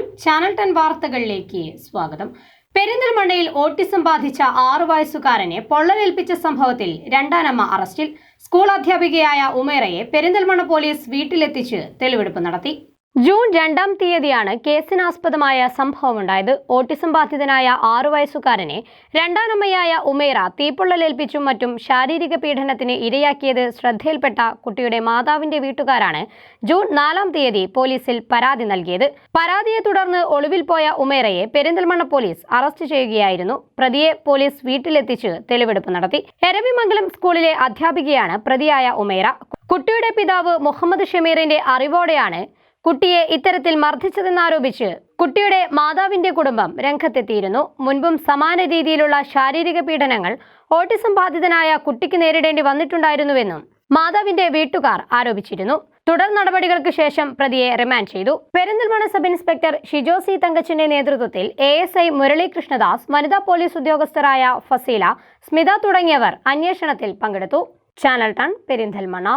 നമസ്കാരം. Channel ten വാർത്തകളിലേക്ക് സ്വാഗതം. പെരിന്തൽമണ്ണയിൽ ഓട്ടിസം ബാധിച്ച ആറു വയസ്സുകാരനെ പൊള്ളലേൽപ്പിച്ച സംഭവത്തിൽ രണ്ടാനമ്മ അറസ്റ്റിൽ. സ്കൂൾ അധ്യാപികയായ ഉമേറയെ പെരിന്തൽമണ്ണ പോലീസ് വീട്ടിലെത്തിച്ച് തെളിവെടുപ്പ് നടത്തി. ജൂൺ രണ്ടാം തീയതിയാണ് കേസിനാസ്പദമായ സംഭവമുണ്ടായത്. ഓട്ടിസം ബാധിതനായ ആറു വയസ്സുകാരനെ രണ്ടാനമ്മയായ ഉമേറ തീപ്പൊള്ളലേൽപ്പിച്ചും മറ്റും ശാരീരിക പീഡനത്തിന് ഇരയാക്കിയത് ശ്രദ്ധയിൽപ്പെട്ട കുട്ടിയുടെ മാതാവിന്റെ വീട്ടുകാരാണ് ജൂൺ നാലാം തീയതി പോലീസിൽ പരാതി നൽകിയത്. പരാതിയെ തുടർന്ന് ഒളിവിൽ പോയ ഉമേറയെ പെരിന്തൽമണ്ണ പോലീസ് അറസ്റ്റ് ചെയ്യുകയായിരുന്നു. പ്രതിയെ പോലീസ് വീട്ടിലെത്തിച്ച് തെളിവെടുപ്പ് നടത്തി. എരവിമംഗലം സ്കൂളിലെ അധ്യാപികയാണ് പ്രതിയായ ഉമേറ. കുട്ടിയുടെ പിതാവ് മുഹമ്മദ് ഷമീറിന്റെ അറിവോടെയാണ് കുട്ടിയെ ഇത്തരത്തിൽ മർദ്ദിച്ചതെന്നാരോപിച്ച് കുട്ടിയുടെ മാതാവിന്റെ കുടുംബം രംഗത്തെത്തിയിരുന്നു. മുൻപും സമാന രീതിയിലുള്ള ശാരീരിക പീഡനങ്ങൾ ഓട്ടിസം ബാധിതനായ കുട്ടിക്ക് നേരിടേണ്ടി വന്നിട്ടുണ്ടായിരുന്നുവെന്നും മാതാവിന്റെ വീട്ടുകാർ ആരോപിച്ചിരുന്നു. തുടർ നടപടികൾക്ക് ശേഷം പ്രതിയെ റിമാൻഡ് ചെയ്തു. Perinthalmanna sub inspector Shijo C തങ്കച്ചിന്റെ നേതൃത്വത്തിൽ എ എസ് ഐ മുരളീകൃഷ്ണദാസ് വനിതാ പോലീസ് ഉദ്യോഗസ്ഥരായ ഫസീല സ്മിത തുടങ്ങിയവർ അന്വേഷണത്തിൽ പങ്കെടുത്തു. Channel ton Perinthalmanna.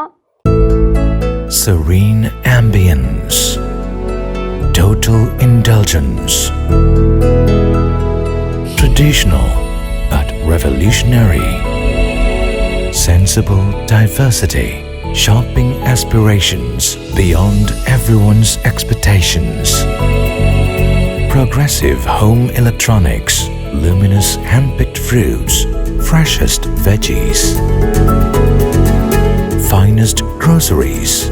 Serene ambience, total indulgence. Traditional but revolutionary. Sensible diversity. Shopping aspirations beyond everyone's expectations. Progressive home electronics. Luminous hand-picked fruits. Freshest veggies finest groceries,